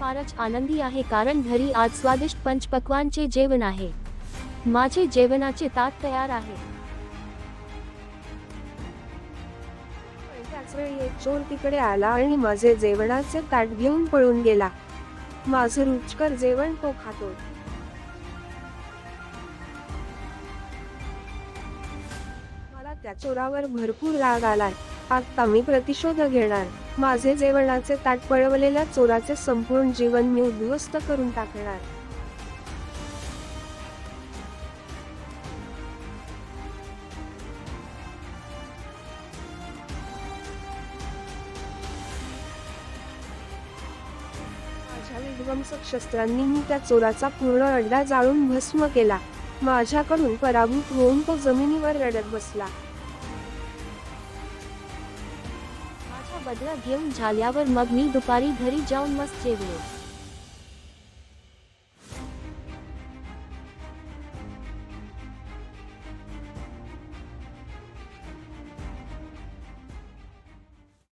फारच आनंदी आहे कारण घरी आज स्वादिष्ट पंचपक्वानचे जेवण आहे. माझे जेवणाचे ताट तयार आहे. त्याच वेळी एक चोर तिकडे आला आणि माझे जेवणाचे ताट घेऊन पळून गेला. माझं रुचकर जेवण तो खातो. मला त्या चोरावर भरपूर राग आलाय. आता मी प्रतिशोध घेणार. माझे जेवणाचे ताट पळवलेल्या चोराचे संपूर्ण जीवन मी उद्ध्वस्त करून टाकणार. माझ्या विध्वंसक शस्त्रांनी मी त्या चोराचा पूर्ण अड्डा जाळून भस्म केला. माझ्याकडून पराभूत होऊन तो जमिनीवर रडत बसला. बदला घेऊन झाल्यावर मग मी दुपारी घरी जाऊन मस्त जेवलो.